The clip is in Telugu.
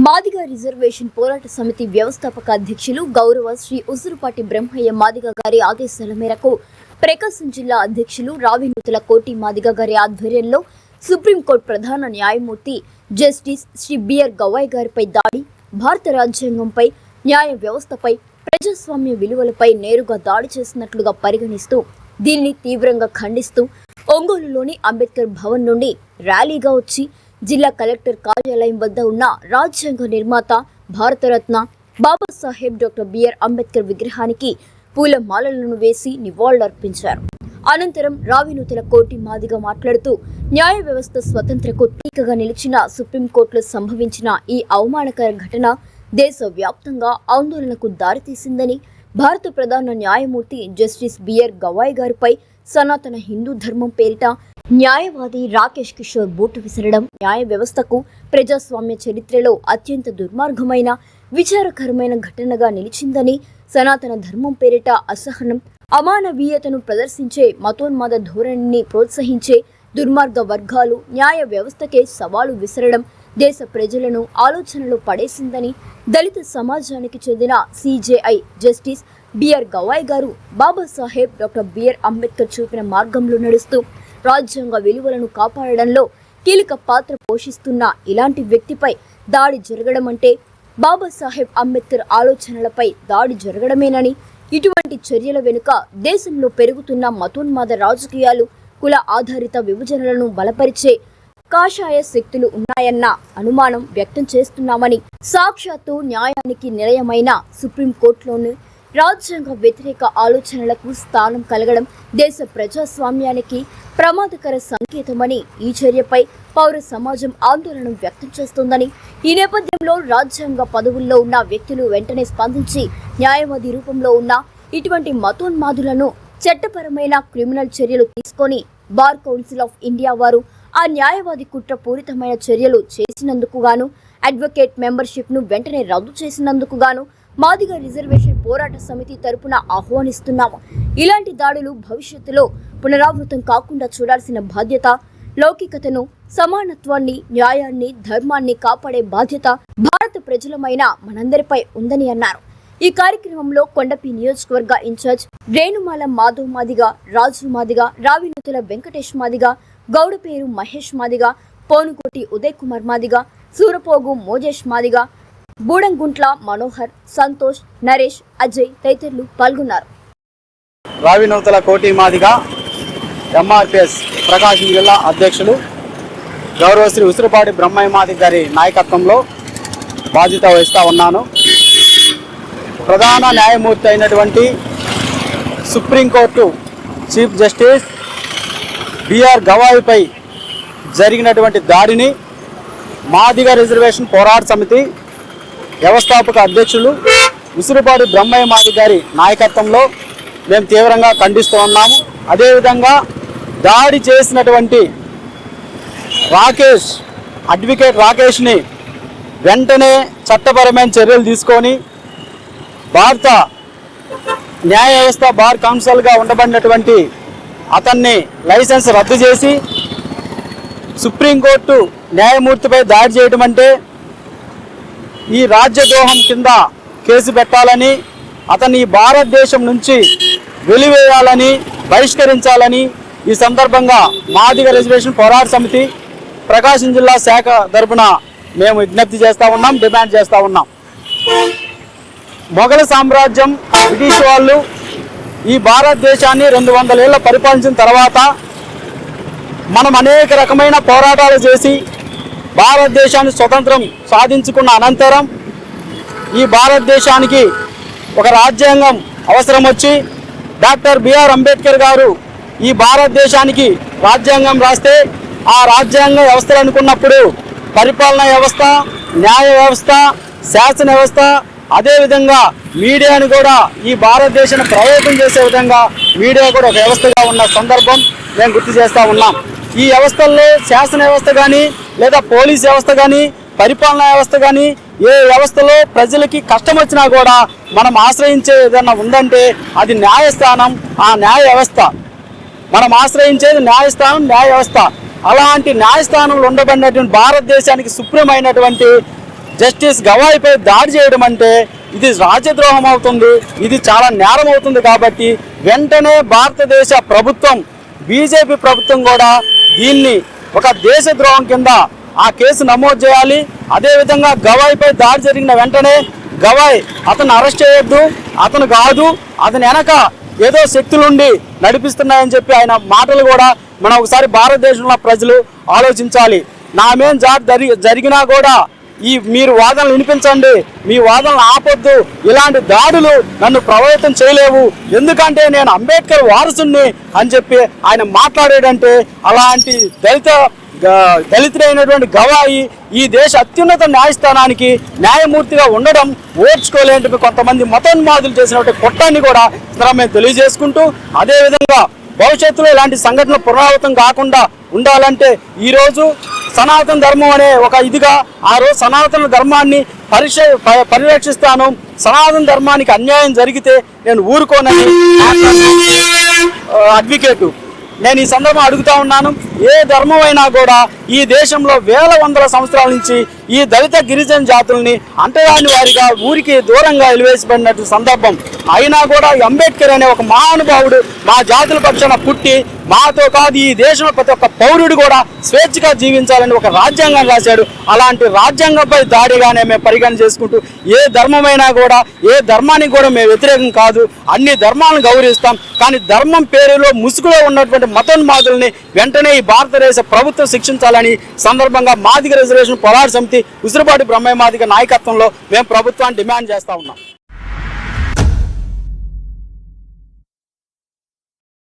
మాదిగ రిజర్వేషన్ పోరాట సమితి వ్యవస్థాపక అధ్యక్షులు గౌరవ శ్రీ ఉసురుపాటి బ్రహ్మయ్య మాదిగ గారి ఆదేశాల మేరకు ప్రకాశం జిల్లా అధ్యక్షులు రావినూతుల కోటి మాదిగ గారి ఆధ్వర్యంలో సుప్రీంకోర్టు ప్రధాన న్యాయమూర్తి జస్టిస్ శ్రీ బిఆర్ గవాయ్ గారిపై దాడి భారత రాజ్యాంగంపై న్యాయ వ్యవస్థపై ప్రజాస్వామ్య విలువలపై నేరుగా దాడి చేసినట్లుగా పరిగణిస్తూ దీన్ని తీవ్రంగా ఖండిస్తూ ఒంగోలులోని అంబేద్కర్ భవన్ నుండి ర్యాలీగా వచ్చి జిల్లా కలెక్టర్ కార్యాలయం వద్ద ఉన్న రాజ్యాంగ నిర్మాత Bharat Ratna Babasaheb doctor B R Ambedkar విగ్రహానికి పూల మాలలను వేసి నివాళులర్పించారు. అనంతరం రావినూతల కోటి మాదిగా మాట్లాడుతూ న్యాయ వ్యవస్థ స్వతంత్రకు తీకగా నిలిచిన సుప్రీంకోర్టులో సంభవించిన ఈ అవమానకర ఘటన దేశవ్యాప్తంగా ఆందోళనకు దారితీసిందని భారత ప్రధాన న్యాయమూర్తి జస్టిస్ బిఆర్ గవాయ్ గారిపై సనాతన హిందూ ధర్మం పేరిట న్యాయవాది రాకేష్ కిషోర్ బోటు విసరడం న్యాయ వ్యవస్థకు ప్రజాస్వామ్య చరిత్రలో అత్యంత దుర్మార్గమైన విచారకరమైన ఘటనగా నిలిచిందని సనాతన ధర్మం పేరిట అసహనం అమానవీయతను ప్రదర్శించే మతోన్మాద ధోరణిని ప్రోత్సహించే దుర్మార్గ వర్గాలు న్యాయ వ్యవస్థకే సవాలు విసరడం దేశ ప్రజలను ఆలోచనలో పడేసిందని దళిత సమాజానికి చెందిన సిజేఐ జస్టిస్ బిఆర్ గవాయ్ గారు బాబాసాహెబ్ డాక్టర్ బిఆర్ అంబేద్కర్ చూపిన మార్గంలో నడుస్తూ రాజ్యాంగ విలువలను కాపాడడంలో కీలక పాత్ర పోషిస్తున్న ఇలాంటి వ్యక్తిపై దాడి జరగడం అంటే బాబాసాహెబ్ అంబేద్కర్ ఆలోచనలపై దాడి జరగడమేనని ఇటువంటి చర్యల వెనుక దేశంలో పెరుగుతున్న మతోన్మాద రాజకీయాలు కుల ఆధారిత విభజనలను బలపరిచే కాషాయ శక్తులు ఉన్నాయన్న అనుమానం వ్యక్తం చేస్తున్నామని సాక్షాత్తు న్యాయానికి నిలయమైన సుప్రీంకోర్టులోని రాజ్యాంగ వ్యతిరేక ఆలోచనలకు స్థానం కలగడం దేశ ప్రజాస్వామ్యానికి ప్రమాదకర సంకేతమని ఈ చర్యపై పౌర సమాజం ఆందోళన వ్యక్తం చేస్తోందని ఈ నేపథ్యంలో రాజ్యాంగ పదవుల్లో ఉన్న వ్యక్తులు వెంటనే స్పందించి న్యాయవాది రూపంలో ఉన్న ఇటువంటి మతోన్మాదులను చట్టపరమైన క్రిమినల్ చర్యలు తీసుకొని బార్ కౌన్సిల్ ఆఫ్ ఇండియా వారు ఆ న్యాయవాది కుట్రపూరితమైన చర్యలు చేసినందుకు గాను అడ్వకేట్ మెంబర్షిప్ను వెంటనే రద్దు చేసినందుకు గాను మాదిగ రిజర్వేషన్ పోరాట సమితి తరపున ఆహ్వానిస్తున్నాము. ఇలాంటి దాడులు భవిష్యత్తులో పునరావృతం కాకుండా చూడాల్సిన బాధ్యత లౌకికతను సమానత్వాన్ని న్యాయాన్ని ధర్మాన్ని కాపాడే బాధ్యత భారత ప్రజలమైన మనందరిపై ఉందని అన్నారు. ఈ కార్యక్రమంలో కొండపి నియోజకవర్గ ఇన్ఛార్జ్ రేణుమాల మాధవ్ మాదిగ రాజు మాదిగ రావినతుల వెంకటేష్ మాదిగ గౌడపేరు మహేష్ మాదిగ పోనుకోటి ఉదయ్ కుమార్ మాదిగ సూరపోగు మోజేష్ మాదిగ బూడంగుంట్ల మనోహర్ సంతోష్ నరేష్ అజయ్ తదితరులు పాల్గొన్నారు. రావి నవతల కోటి మాదిగా ఎంఆర్పిఎస్ ప్రకాశం జిల్లా అధ్యక్షులు గౌరవశ్రీ ఉసిరిపాటి బ్రహ్మయ్య మాది గారి నాయకత్వంలో బాధ్యత వహిస్తూ ఉన్నాను. ప్రధాన న్యాయమూర్తి అయినటువంటి supreme court chief justice B R గవాయిపై జరిగినటువంటి దాడిని మాదిగ రిజర్వేషన్ పోరాట సమితి వ్యవస్థాపక అధ్యక్షులు ఉసిరిపాటి బ్రహ్మయ్య మాది గారి నాయకత్వంలో మేము తీవ్రంగా ఖండిస్తూ ఉన్నాము. అదేవిధంగా దాడి చేసినటువంటి రాకేష్ అడ్వకేట్ రాకేష్ని వెంటనే చట్టపరమైన చర్యలు తీసుకొని భారత న్యాయ వ్యవస్థ బార్ కౌన్సిల్గా ఉండబడినటువంటి అతన్ని లైసెన్స్ రద్దు చేసి సుప్రీంకోర్టు న్యాయమూర్తిపై దాడి చేయడం అంటే ఈ రాజ్యద్రోహం కింద కేసు పెట్టాలని అతన్ని భారతదేశం నుంచి వెలివేయాలని బహిష్కరించాలని ఈ సందర్భంగా మాదిగ రిజర్వేషన్ పోరాట సమితి ప్రకాశం జిల్లా శాఖ తరపున మేము విజ్ఞప్తి చేస్తూ ఉన్నాం డిమాండ్ చేస్తూ ఉన్నాం. మొఘల సామ్రాజ్యం బ్రిటిష్ వాళ్ళు ఈ భారతదేశాన్ని రెండు వందల ఏళ్ళ పరిపాలించిన తర్వాత మనం అనేక రకమైన పోరాటాలు చేసి భారతదేశాన్ని స్వతంత్రం సాధించుకున్న అనంతరం ఈ భారతదేశానికి ఒక రాజ్యాంగం అవసరం వచ్చి డాక్టర్ బిఆర్ అంబేద్కర్ గారు ఈ భారతదేశానికి రాజ్యాంగం రాస్తే ఆ రాజ్యాంగ వ్యవస్థలు అనుకున్నప్పుడు పరిపాలనా వ్యవస్థ న్యాయ వ్యవస్థ శాసన వ్యవస్థ అదేవిధంగా మీడియాను కూడా ఈ భారతదేశాన్ని ప్రభావితం చేసే విధంగా మీడియా కూడా ఒక వ్యవస్థగా ఉన్న సందర్భం మేము గుర్తు చేస్తూ ఉన్నాం. ఈ వ్యవస్థల్లో శాసన వ్యవస్థ కానీ లేదా పోలీస్ వ్యవస్థ కానీ పరిపాలనా వ్యవస్థ కానీ ఏ వ్యవస్థలో ప్రజలకి కష్టం వచ్చినా కూడా మనం ఆశ్రయించే ఏదన్నా ఉందంటే అది న్యాయస్థానం ఆ న్యాయ వ్యవస్థ. మనం ఆశ్రయించేది న్యాయస్థానం న్యాయ వ్యవస్థ. అలాంటి న్యాయస్థానంలో ఉండబడినటువంటి భారతదేశానికి సుప్రమైనటువంటి జస్టిస్ గవాయిపై దాడి చేయడం అంటే ఇది రాజద్రోహం అవుతుంది ఇది చాలా నేరం అవుతుంది కాబట్టి వెంటనే భారతదేశ ప్రభుత్వం బీజేపీ ప్రభుత్వం కూడా దీన్ని ఒక దేశద్రోహం కింద ఆ కేసు నమోదు చేయాలి. అదేవిధంగా గవాయిపై దాడి జరిగిన వెంటనే గవాయ్ అతను అరెస్ట్ చేయొద్దు. అతను కాదు అతని వెనక ఏదో శక్తులుండి నడిపిస్తున్నాయని చెప్పి ఆయన మాటలు కూడా మనం ఒకసారి భారతదేశంలో ప్రజలు ఆలోచించాలి. నా మేం జాబ్ జరిగినా కూడా ఈ మీరు వాదనలు వినిపించండి. మీ వాదనలు ఆపొద్దు. ఇలాంటి దాడులు నన్ను ప్రభావితం చేయలేవు. ఎందుకంటే నేను అంబేద్కర్ వారసుని అని చెప్పి ఆయన మాట్లాడేటంటే అలాంటి దళిత దళితుడైనటువంటి గవాయి ఈ దేశ అత్యున్నత న్యాయస్థానానికి న్యాయమూర్తిగా ఉండడం ఓర్చుకోలేని కొంతమంది మతోన్మాదులు చేసినటువంటి కుట్రాన్ని కూడా ఇక్కడ మేము తెలియజేసుకుంటూ అదేవిధంగా భవిష్యత్తులో ఇలాంటి సంఘటనలు పునరావృతం కాకుండా ఉండాలంటే ఈరోజు సనాతన ధర్మం అనే ఒక ఇదిగా ఆ రోజు సనాతన ధర్మాన్ని పరిశ పరిరక్షిస్తాను. సనాతన ధర్మానికి అన్యాయం జరిగితే నేను ఊరుకోనని అడ్వకేటు నేను ఈ సందర్భం అడుగుతా ఉన్నాను. ఏ ధర్మమైనా కూడా ఈ దేశంలో వేల వందల సంవత్సరాల నుంచి ఈ దళిత గిరిజన జాతుల్ని అంటరాని వారిగా ఊరికి దూరంగా వెలివేసిపడినట్టు సందర్భం. అయినా కూడా అంబేద్కర్ అనే ఒక మహానుభావుడు మా జాతుల పక్షాన పుట్టి మాతో కాదు ఈ దేశంలో ప్రతి ఒక్క పౌరుడు కూడా స్వేచ్ఛగా జీవించాలని ఒక రాజ్యాంగం రాశాడు. అలాంటి రాజ్యాంగంపై దాడిగానే మేము పరిగణన చేసుకుంటూ ఏ ధర్మమైనా కూడా ఏ ధర్మానికి కూడా మేము వ్యతిరేకం కాదు. అన్ని ధర్మాలను గౌరవిస్తాం. కానీ ధర్మం పేరులో ముసుగులో ఉన్నటువంటి మతోన్మాదుల్ని వెంటనే ఈ భారతదేశ ప్రభుత్వం శిక్షించాలని సందర్భంగా మాదిగ రిజర్వేషన్ పోరాట సమితి ఉసిరిపాటి బ్రహ్మయ్య మాదిగ నాయకత్వంలో మేము ప్రభుత్వాన్ని డిమాండ్ చేస్తా ఉన్నాం.